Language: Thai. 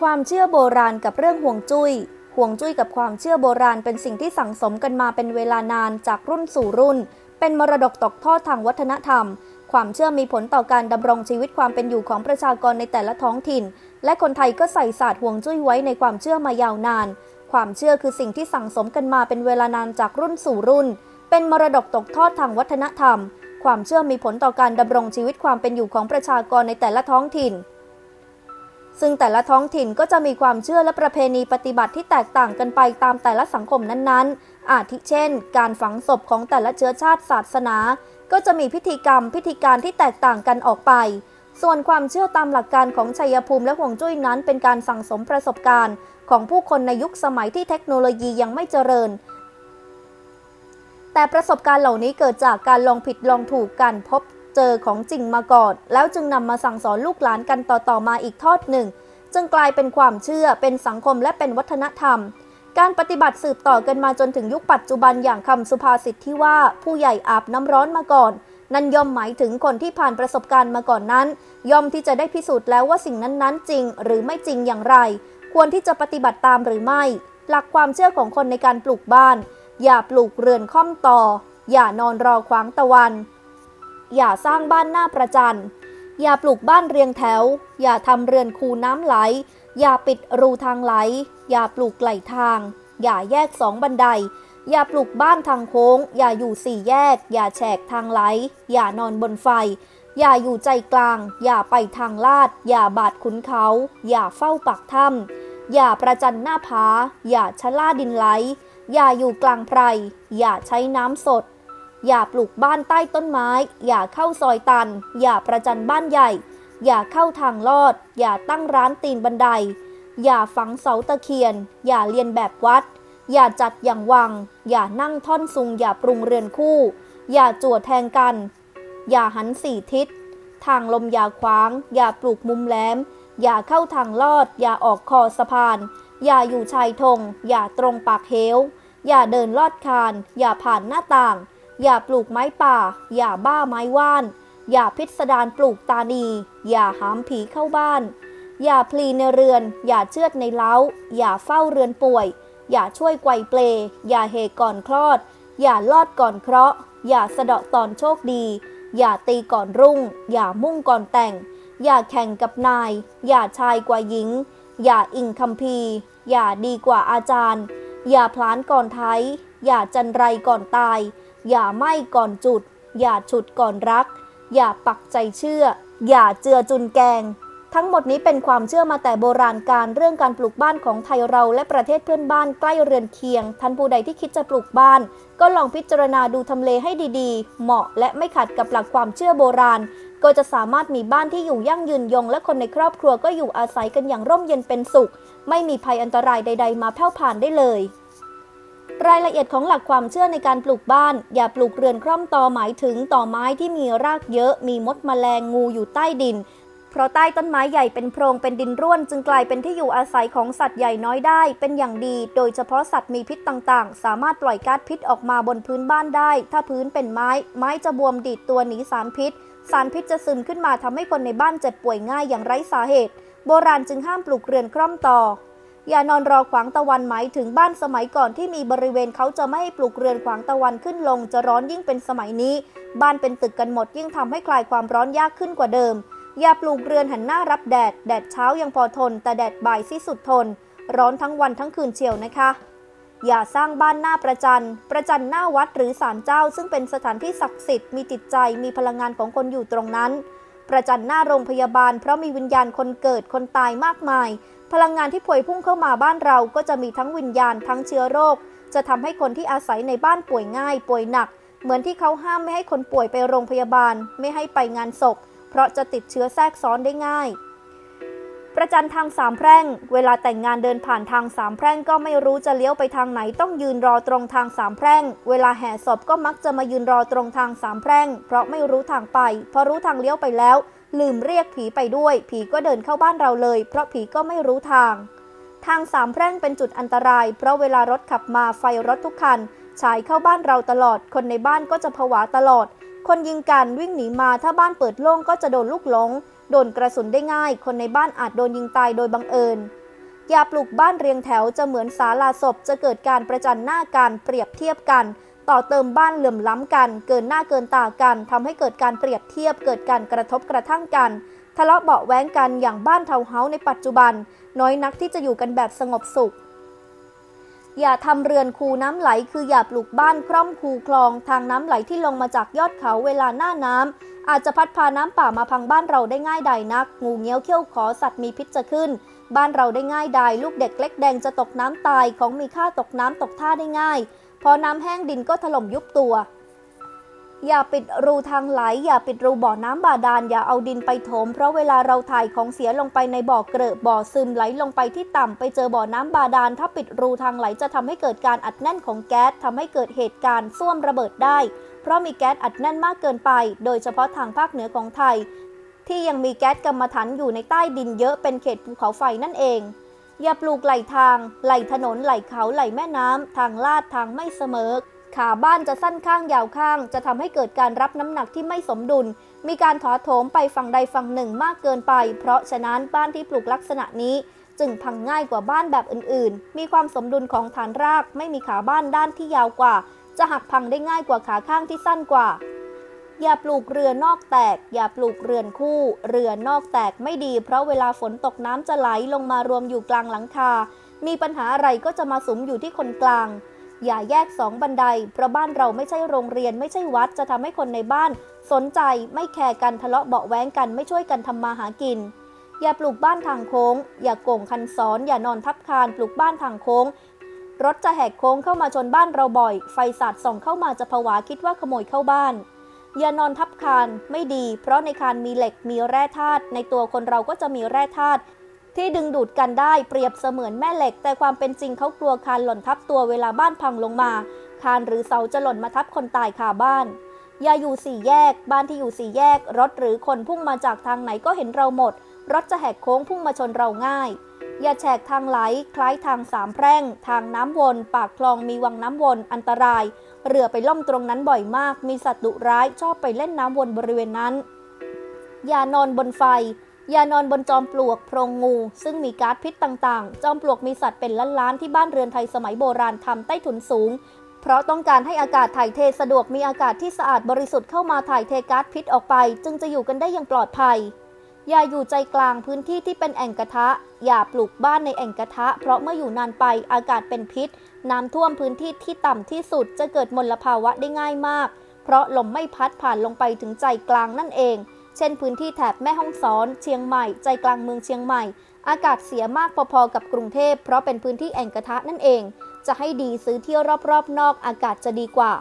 ความเชื่อโบราณกับเรื่องห่วงจุย้ยห่วงจุ้ยกับความเชื่อโบราณเป็นสิ่งที่สั่งสมกันมาเป็นเวลานานจากรุ่นสู่รุ่น เป็นมรดกตกทอดทางวัฒนธรรม ความเชื่อมีผลต่อการดำรงชีวิตความเป็นอยู่ของประชากรในแต่ละท้องถิ่น และคนไทยก็ใส่ศาสตร์ห่วงจุ้ยไว้ในความเชื่อมายาวนาน ความเชื่อคือสิ่งที่สั่งสมกันมาเป็นเวลานานจากรุ่นสู่รุ่น เป็นมรดกตกทอดทางวัฒนธรรม ความเชื่อมีผลต่อการดำรงชีวิตความเป็นอยู่ของประชากรในแต่ละท้องถิ่น ซึ่งแต่ละท้องถิ่นก็จะมีความเชื่อและประเพณีปฏิบัติที่แตกต่างกันไปตามแต่ละสังคมนั้นๆ อาทิเช่น การฝังศพของแต่ละเชื้อชาติศาสนา ก็จะมีพิธีกรรมพิธีการที่แตกต่างกันออกไป ส่วนความเชื่อตามหลักการของชัยภูมิและห่วงจุ้ยนั้น เป็นการสั่งสมประสบการณ์ ของผู้คนในยุคสมัยที่เทคโนโลยียังไม่เจริญ แต่ประสบการณ์เหล่านี้เกิดจากการลองผิดลองถูกการพบ เจอของจริงมาก่อน แล้วจึงนำมาสั่งสอนลูกหลานกันต่อๆมาอีกทอดหนึ่ง จึงกลายเป็นความเชื่อเป็นสังคมและเป็นวัฒนธรรม การปฏิบัติสืบต่อกันมาจนถึงยุคปัจจุบันอย่างคำสุภาษิตที่ว่าผู้ใหญ่อาบน้ำร้อนมาก่อน นั่นย่อมหมายถึงคนที่ผ่านประสบการณ์มาก่อนนั้น ย่อมที่จะได้พิสูจน์แล้วว่าสิ่งนั้นๆ จริง หรือไม่จริงอย่างไร ควรที่จะปฏิบัติตามหรือไม่ หลักความเชื่อของคนในการปลูกบ้าน อย่าปลูกเรือนค่อมต่อ อย่านอนรอขวางตะวัน อย่าสร้างบ้านหน้าประจัน อย่าปลูกบ้านเรียงแถว อย่าทำเรือนคูน้ำไหล อย่าปิดรูทางไหล อย่าปลูกไหลทาง อย่าแยกสองบันได อย่าปลูกบ้านทางโค้ง อย่าอยู่สี่แยก อย่าแฉกทางไหล อย่านอนบนไฟ อย่าอยู่ใจกลาง อย่าไปทางลาด อย่าบาดขุนเขา อย่าเฝ้าปากถ้ำอย่าประจันหน้าผา อย่าชะล่าดินไหล อย่าอยู่กลางไพร อย่าใช้น้ำสด อย่าปลูกบ้านใต้ต้นไม้ อย่าเข้าซอยตัน อย่าประจันบ้านใหญ่ อย่าเข้าทางลอด อย่าตั้งร้านตีนบันได อย่าฝังเสาตะเคียน อย่าเรียนแบบวัด อย่าจัดอย่างวัง อย่านั่งท่อนซุง อย่าปรุงเรือนคู่ อย่าจั่วแทงกัน อย่าหันสี่ทิศ ทางลมอย่าขวาง อย่าปลูกมุมแหลม อย่าเข้าทางลอด อย่าออกคอสะพาน อย่าอยู่ชายธง อย่าตรงปากเหว อย่าเดินลอดคาน อย่าผ่านหน้าต่าง อย่าปลูกไม้ป่า อย่าบ้าไม้ว่าน อย่าพิสดารปลูกตานี อย่าหามผีเข้าบ้าน อย่าพลีในเรือน อย่าเชือดในเล้า อย่าเฝ้าเรือนป่วย อย่าช่วยไกวเปล อย่าเหก่อนคลอด อย่าลอดก่อนเคราะห์ อย่าสะเดาะตอนโชคดี อย่าตีก่อนรุ่ง อย่ามุ่งก่อนแต่ง อย่าแข่งกับนาย อย่าชายกว่าหญิง อย่าอิงคัมภีอย่าดีกว่าอาจารย์ อย่าพลานก่อนไทย อย่าจันไรก่อนตาย อย่าไหม้ก่อนจุด อย่าฉุดก่อนรัก อย่าปักใจเชื่อ อย่าเจือจุนแกง ทั้งหมดนี้เป็นความเชื่อมาแต่โบราณการเรื่องการปลูกบ้านของไทยเราและประเทศเพื่อนบ้านใกล้เรือนเคียง ท่านผู้ใดที่คิดจะปลูกบ้าน ก็ลองพิจารณาดูทำเลให้ดีๆ เหมาะและไม่ขัดกับหลักความเชื่อโบราณ ก็จะสามารถมีบ้านที่อยู่ยั่งยืนยง และคนในครอบครัวก็อยู่อาศัยกันอย่างร่มเย็นเป็นสุข ไม่มีภัยอันตรายใด ๆ มาแผ่วผ่านได้เลย รายละเอียดของหลักความเชื่อในการปลูกบ้าน อย่าปลูกเรือนคร่อมตอหมายถึงต่อไม้ที่มีรากเยอะ มีมดแมลงงูอยู่ใต้ดิน เพราะใต้ต้นไม้ใหญ่เป็นโพรงเป็นดินร่วน จึงกลายเป็นที่อยู่อาศัยของสัตว์ใหญ่น้อยได้ เป็นอย่างดี โดยเฉพาะสัตว์มีพิษต่างๆ สามารถปล่อยก๊าซพิษออกมาบนพื้นบ้านได้ ถ้าพื้นเป็นไม้ ไม้จะบวมดีดตัวหนีสารพิษ สารพิษจะซึมขึ้นมาทำให้คนในบ้านเจ็บป่วยง่ายอย่างไร้สาเหตุ โบราณจึงห้ามปลูกเรือนคร่อมตอ อย่านอนรอขวางตะวันไหมถึงบ้านสมัยก่อนที่มีบริเวณเขาจะไม่ให้ปลูกเรือนขวางตะวันขึ้นลง จะร้อนยิ่งเป็นสมัยนี้ บ้านเป็นตึกกันหมดยิ่งทำให้คลายความร้อนยากขึ้นกว่าเดิม อย่าปลูกเรือนหันหน้ารับแดด แดดเช้ายังพอทน แต่แดดบ่ายสิสุดทน ร้อนทั้งวันทั้งคืนเชียวนะคะ อย่าสร้างบ้านหน้าประจัน ประจันหน้าวัดหรือศาลเจ้า ซึ่งเป็นสถานที่ศักดิ์สิทธิ์มีจิตใจมีพลังงานของคนอยู่ตรงนั้นประจันหน้าโรงพยาบาลเพราะมีวิญญาณคนเกิดคนตายมากมาย พลังงานที่พวยพุ่งเข้ามาบ้านเราก็จะมีทั้งวิญญาณทั้งเชื้อโรค จะทำให้คนที่อาศัยในบ้านป่วยง่าย ป่วยหนัก เหมือนที่เขาห้ามไม่ให้คนป่วยไปโรงพยาบาล ไม่ให้ไปงานศพ เพราะจะติดเชื้อแทรกซ้อนได้ง่าย ประจันทางสามแพร่ง เวลาแต่งงานเดินผ่านทางสามแพร่งก็ไม่รู้จะเลี้ยวไปทางไหนต้องยืนรอตรงทางสามแพร่ง เวลาแห่ศพก็มักจะมายืนรอตรงทางสามแพร่ง เพราะไม่รู้ทางไป พอรู้ทางเลี้ยวไปแล้ว ลืมเรียกผีไปด้วย ผีก็เดินเข้าบ้านเราเลย เพราะผีก็ไม่รู้ทาง ทางสามแพร่งเป็นจุดอันตราย เพราะเวลารถขับมาไฟรถทุกคันฉายเข้าบ้านเราตลอด คนในบ้านก็จะผวาตลอด คนยิงกันวิ่งหนีมาถ้าบ้านเปิดโล่งก็จะโดนลูกหลง โดนกระสุนได้ง่าย คนในบ้านอาจโดนยิงตายโดยบังเอิญ อย่าปลูกบ้านเรียงแถวจะเหมือนศาลาศพจะเกิดการประจันหน้ากันเปรียบเทียบกัน ต่อเติมบ้านเหลื่อมล้ำกัน เกินหน้าเกินตากันทำให้เกิดการเปรียบเทียบ เกิดการกระทบกระทั่งกัน ทะเลาะเบาแว้งกันอย่างบ้านเทาวน์เฮาส์ในปัจจุบัน น้อยนักที่จะอยู่กันแบบสงบสุข อย่าทำเรือนคูน้ำไหล คืออย่าปลูกบ้านคร่อมคูคลอง ทางน้ำไหลที่ลงมาจากยอดเขาเวลาหน้าน้ำอาจจะพัดพาน้ำป่ามาพังบ้านเราได้ง่ายดายนัก งูเงี้ยวเขี้ยวขอสัตว์มีพิษจะขึ้น บ้านเราได้ง่ายดายลูกเด็กเล็กแดงจะตกน้ำตายของมีค่าตกน้ำตกท่าได้ง่ายพอน้ำแห้งดินก็ถล่มยุบตัว อย่าปิดรูทางไหล อย่าปิดรูบ่อน้ำบาดาล อย่าเอาดินไปถม เพราะเวลาเราถ่ายของเสียลงไปในบ่อเกลอะบ่อซึมไหลลงไปที่ต่ำไปเจอบ่อน้ำบาดาล ถ้าปิดรูทางไหลจะทำให้เกิดการอัดแน่นของแก๊สทำให้เกิดเหตุการณ์ส้วมระเบิดได้ เพราะมีแก๊สอัดแน่นมากเกินไป โดยเฉพาะทางภาคเหนือของไทย ที่ยังมีแก๊สกรรมฐานอยู่ในใต้ดินเยอะเป็นเขตภูเขาไฟนั่นเอง อย่าปลูกไหลทาง ไหลถนนไหลเขาไหลแม่น้ำ ทางลาดทางไม่เสมอ ขาบ้านจะสั้นข้างยาวข้าง จะทำให้เกิดการรับน้ำหนักที่ไม่สมดุล มีการถอโถมไปฝั่งใดฝั่งหนึ่งมากเกินไป เพราะฉะนั้นบ้านที่ปลูกลักษณะนี้จึงพังง่ายกว่าบ้านแบบอื่นๆ มีความสมดุลของฐานราก ไม่มีขาบ้านด้านที่ยาวกว่า จะหักพังได้ง่ายกว่าขาข้างที่สั้นกว่า อย่าปลูกเรือนอกแตก อย่าปลูกเรือนคู่ เรือนนอกแตกไม่ดี เพราะเวลาฝนตกน้ำจะไหลลงมารวมอยู่กลางหลังคา มีปัญหาอะไรก็จะมาสุมอยู่ที่คนกลาง อย่าแยกสองบันได เพราะบ้านเราไม่ใช่โรงเรียนไม่ใช่วัดจะทำให้คนในบ้าน สนใจไม่แคร์กันทะเลาะเบาะแว้งกันไม่ช่วยกันทำมาหากิน อย่าปลูกบ้านทางโค้ง อย่าโก่งคันซ้อน อย่านอนทับคานปลูกบ้านทางโค้งรถจะแหกโค้งเข้ามาชนบ้านเราบ่อย ไฟสาดส่องเข้ามาจะผวาคิดว่าขโมยเข้าบ้าน อย่านอนทับคานไม่ดี เพราะในคานมีเหล็กมีแร่ธาตุในตัวคนเราก็จะมีแร่ธาตุที่ดึงดูดกันได้เปรียบเสมือนแม่เหล็ก แต่ความเป็นจริงเขากลัวคานหล่นทับตัวเวลาบ้านพังลงมา คานหรือเสาจะหล่นมาทับคนตายคาบ้าน อย่าอยู่สี่แยก บ้านที่อยู่สี่แยก รถหรือคนพุ่งมาจากทางไหนก็เห็นเราหมด รถจะแหกโค้งพุ่งมาชนเราง่าย อย่าแฉกทางไหลคล้ายทางสามแพร่ง ทางน้ำวน ปากคลองมีวังน้ำวนอันตราย เรือไปล่มตรงนั้นบ่อยมาก มีสัตว์ดุร้ายชอบไปเล่นน้ำวนบริเวณนั้น อย่านอนบนไฟ อย่านอนบนจอมปลวกโพรงงู ซึ่งมีก๊าซพิษต่างๆ จอมปลวกมีสัตว์เป็นล้านๆที่บ้านเรือนไทยสมัยโบราณทำใต้ถุนสูง เพราะต้องการให้อากาศถ่ายเทสะดวกมีอากาศที่สะอาดบริสุทธิ์เข้ามาถ่ายเทก๊าซพิษออกไป จึงจะอยู่กันได้อย่างปลอดภัยอย่าอยู่ใจกลางพื้นที่ที่เป็นแอ่งกระทะ อย่าปลูกบ้านในแอ่งกระทะ เพราะเมื่ออยู่นานไปอากาศเป็นพิษ น้ำท่วมพื้นที่ที่ต่ำที่สุดจะเกิดมลภาวะได้ง่ายมาก เพราะลมไม่พัดผ่านลงไปถึงใจกลางนั่นเอง เช่นพื้นที่แถบแม่ฮ่องสอน เชียงใหม่ ใจกลางเมืองเชียงใหม่ อากาศเสียมากพอๆกับกรุงเทพเพราะเป็นพื้นที่แอ่งกระทะนั่นเอง จะให้ดีซื้อเที่ยวรอบๆนอกอากาศจะดีกว่า